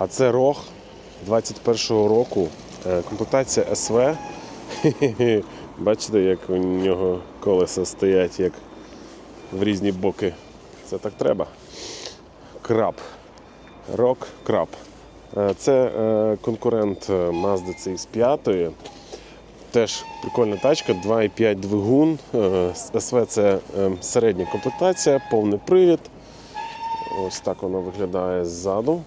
А це рог 21-го року. Е, Комплектація СВ. Бачите, як у нього колеса стоять, як в різні боки. Це так треба. Краб. Рок краб. Е, Це е, конкурент Mazda CX-5. Теж прикольна тачка, 2,5 двигун. СВ це середня комплектація, повний привід. Ось так воно виглядає ззаду.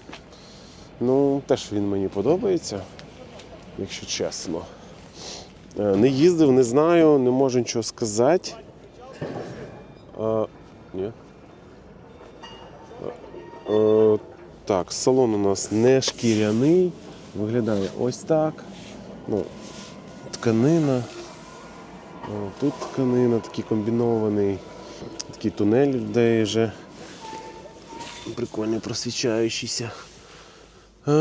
Ну, теж він мені подобається, якщо чесно. Е, Не їздив, не знаю, не можу нічого сказати. А, ні. Е, так, салон у нас не шкіряний, виглядає ось так. Ну, тканина. Тут тканина, такий комбінований, такий тунель людей вже прикольний просвічаючийся. Е,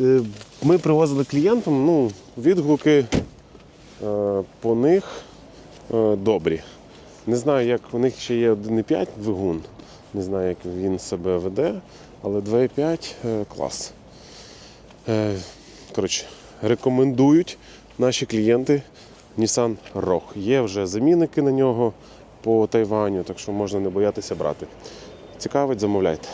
е, Ми привозили клієнтам, ну, відгуки е, по них е, добрі. Не знаю, як у них ще є 1,5 двигун. Не знаю, як він себе веде, але 2,5 е, клас. Коротше, рекомендують наші клієнти Nissan Rogue. Є вже замінники на нього по Тайваню, так що можна не боятися брати. Цікавить, замовляйте.